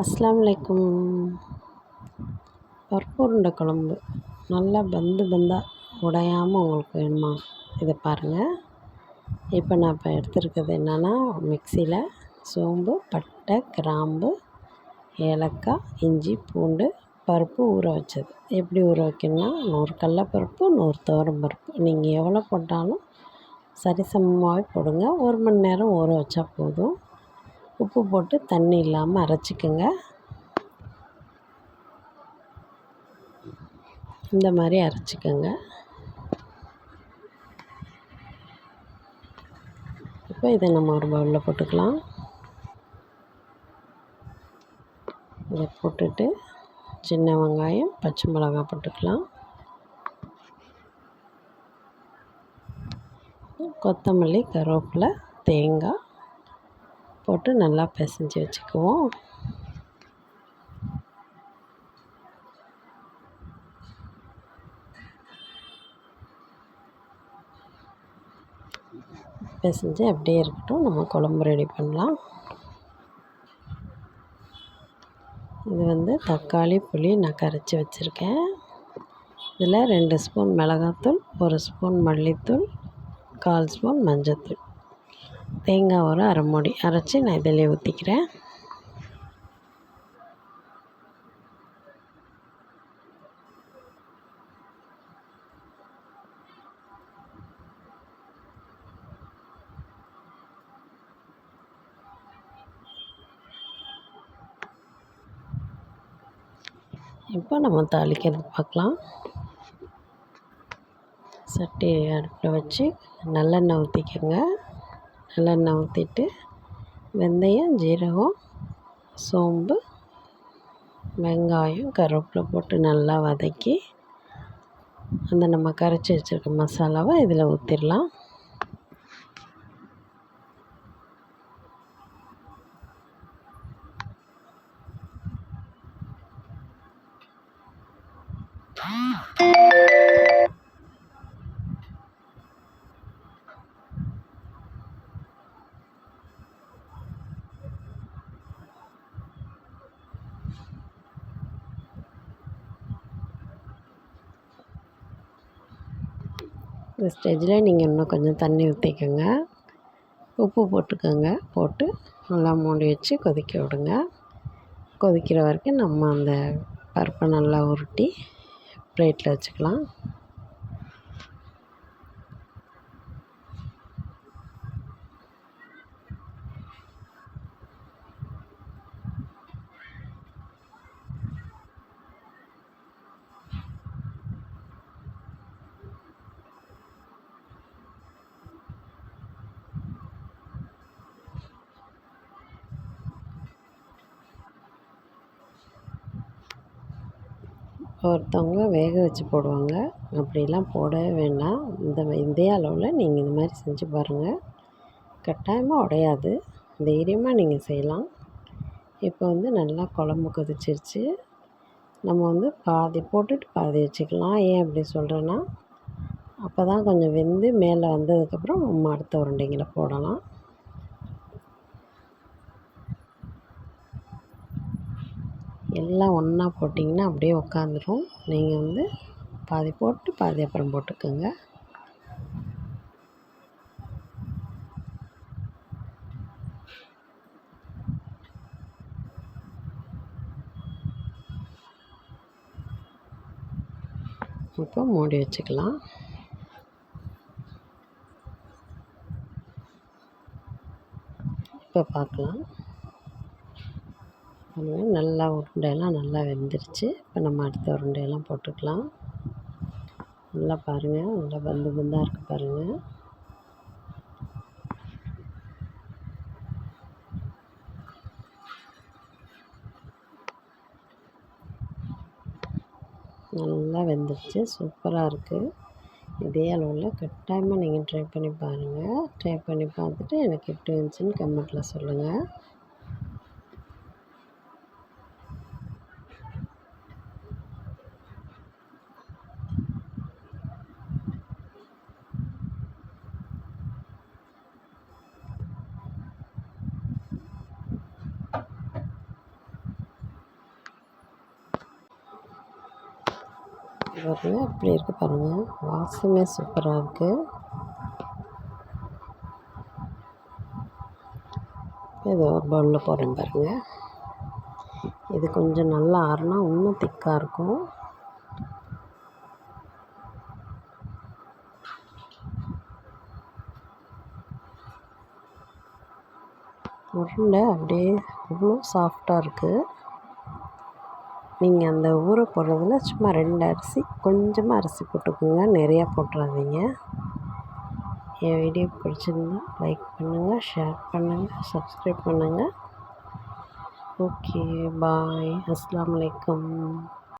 அஸ்ஸலாமு அலைக்கும் பருப்பு உருண்டை குழம்பு. நல்லா பந்து பந்தாக உடையாமல் உங்களுக்கு வேணுமா? இதை பாருங்கள் இப்போ நான் இப்போ எடுத்துருக்கிறது என்னென்னா மிக்சியில் சோம்பு பட்டை கிராம்பு ஏலக்காய் இஞ்சி பூண்டு பருப்பு ஊற வச்சது. எப்படி ஊற வைக்கணும்னா நூறு கடலப்பருப்பு நூறு துவரம் பருப்பு. நீங்கள் எவ்வளோ போட்டாலும் சரிசமமாகவே போடுங்க. ஒரு மணி நேரம் ஊற வச்சா போதும். உப்பு போட்டு தண்ணி இல்லாமல் அரைச்சிக்கோங்க. இந்த மாதிரி அரைச்சிக்கோங்க. இப்போ இதை நம்ம ஒரு பவுலில் போட்டுக்கலாம். இதை போட்டுட்டு சின்ன வெங்காயம் பச்சை மிளகாய் போட்டுக்கலாம். கொத்தமல்லி கருவேப்பிலை தேங்காய். போட்டு நல்லா பிசைஞ்சு வச்சுக்குவோம். பிசைஞ்சு அப்படியே இருக்கட்டும். நம்ம குழம்பு ரெடி பண்ணலாம். இது வந்து தக்காளி புளி நான் கரைச்சி வச்சுருக்கேன். இதில் ரெண்டு ஸ்பூன் மிளகாத்தூள் ஒரு ஸ்பூன் மல்லித்தூள் கால் ஸ்பூன் மஞ்சத்தூள். தேங்காய் ஒரு அரை மூடி அரைச்சி நான் இதிலே ஊற்றிக்கிறேன் இப்போ நம்ம தாளிக்கிறது பார்க்கலாம். சட்டி அடுப்பில் வச்சு நல்லெண்ணெய் ஊற்றிக்கோங்க நல்லெண்ணெய் ஊற்றிட்டு வெந்தயம் ஜீரகம் சோம்பு வெங்காயம் கருவேப்பிலை போட்டு நல்லா வதக்கி அந்த நம்ம கரைச்சி வச்சுருக்க மசாலாவை இதில் ஊற்றிடலாம் இந்த ஸ்டேஜில் நீங்கள் இன்னும் கொஞ்சம் தண்ணி ஊற்றிக்கோங்க உப்பு போட்டுக்கோங்க. போட்டு நல்லா மூடி வச்சு கொதிக்க விடுங்க. கொதிக்கிற வரைக்கும் நம்ம அந்த பருப்பை நல்லா உருட்டி ப்ளேட்டில் வச்சுக்கலாம். ஒருத்தவங்க வேக வச்சு போடுவாங்க. அப்படிலாம் போடவே வேண்டாம். இந்த இதே அளவில் நீங்கள் இந்த மாதிரி செஞ்சு பாருங்கள் கட்டாயமாக உடையாது. தைரியமாக நீங்கள் செய்யலாம். இப்போ வந்து நல்லா குழம்பு கொதிச்சிருச்சு. நம்ம வந்து பாதி போட்டுட்டு பாதி வச்சுக்கலாம். ஏன் அப்படி சொல்கிறேன்னா அப்போ தான் கொஞ்சம் வெந்து மேலே வந்ததுக்கப்புறம் நம்ம அடுத்த உருண்டைங்களை போடலாம். எல்லாம் ஒன்றா போட்டிங்கன்னா அப்படியே உக்காந்துடும் நீங்கள் வந்து பாதி போட்டு பாதி அப்புறம் போட்டுக்கோங்க. இப்போ மூடி வச்சுக்கலாம். இப்போ பார்க்கலாம். பாருங்கள் நல்லா உருண்டையெல்லாம் நல்லா வெந்துருச்சு. இப்போ நம்ம அடுத்த உருண்டையெல்லாம் போட்டுக்கலாம். நல்லா பாருங்கள் நல்லா பந்து பந்தாக இருக்குது பாருங்கள் நல்லா வெந்துருச்சு சூப்பராக இருக்குது இதே அளவில் கட்டாயமாக நீங்கள் ட்ரை பண்ணி பாருங்கள் ட்ரை பண்ணி பார்த்துட்டு எனக்கு எப்படி இருந்துச்சுன்னு கமெண்ட்டில் சொல்லுங்கள் பாருங்கள் இப்படி இருக்குது பாருங்கள் வாசமே சூப்பராக இருக்குது இது ஒரு பவுலில் போடுறேன் பாருங்கள் இது கொஞ்சம் நல்லா ஆறுனா இன்னும் திக்காக இருக்கும். உருண்டை அப்படியே அவ்வளோ சாஃப்டாக இருக்குது நீங்கள் அந்த ஊற போடுறதுல சும்மா ரெண்டு அரிசி கொஞ்சமாக அரிசி போட்டுக்கோங்க. நிறையா போட்டுறாதீங்க. என் வீடியோ பிடிச்சிருந்தா லைக் பண்ணுங்கள் ஷேர் பண்ணுங்கள் சப்ஸ்கிரைப் பண்ணுங்கள் ஓகே பாய் அஸ்லாம் வலைக்கம்